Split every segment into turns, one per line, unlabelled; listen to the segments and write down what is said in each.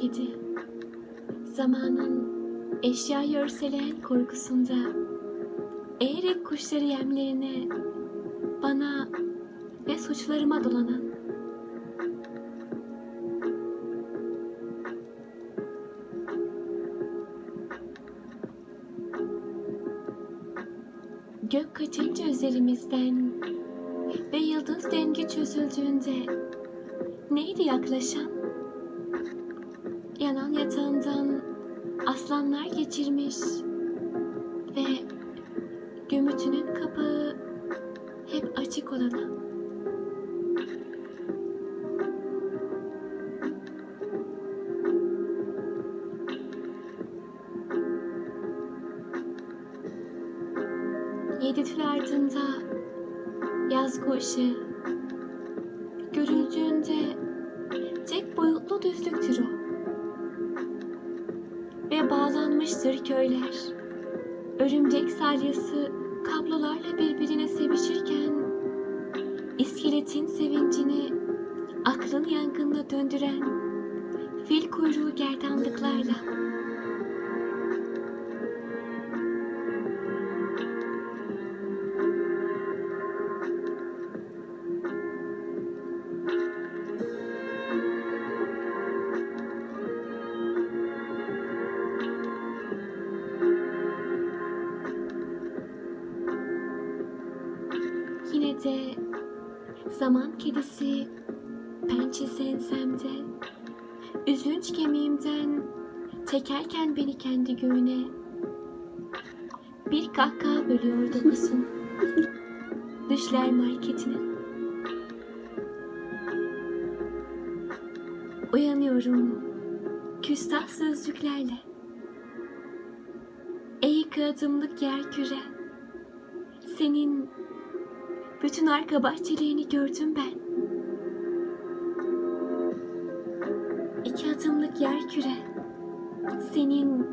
kedi. Zamanın eşyayı örseleyen korkusunda eğerek kuşları yemlerine bana ve suçlarıma dolanan Gök kaçınca üzerimizden ve yıldız dengi çözüldüğünde neydi yaklaşan? Yanan yatağından aslanlar geçirmiş ve gömütünün kapağı hep açık olana. Yedi tül ardında yazgı ışığı görüldüğünde tek boyutlu düzlüktür o. Ve bağlanmıştır köyler. Örümcek salyası kablolarla birbirine sevişirken iskeletin sevincini aklın yangında döndüren fil kuyruğu gerdanlıklarla. Yine de zaman kedisi pençesi ensemde Üzünç kemiğimden çekerken beni kendi göğüne Bir kahkaha bölüyor dokusun Düşler marketinin Uyanıyorum küstah sözcüklerle. Ey iki adımlık yer küre Senin bütün arka bahçelerini gördüm ben. İki adımlık yer küre. Senin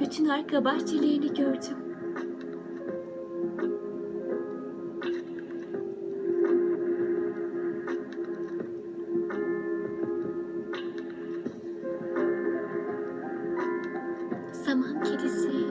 bütün arka bahçelerini gördüm. Saman kedisi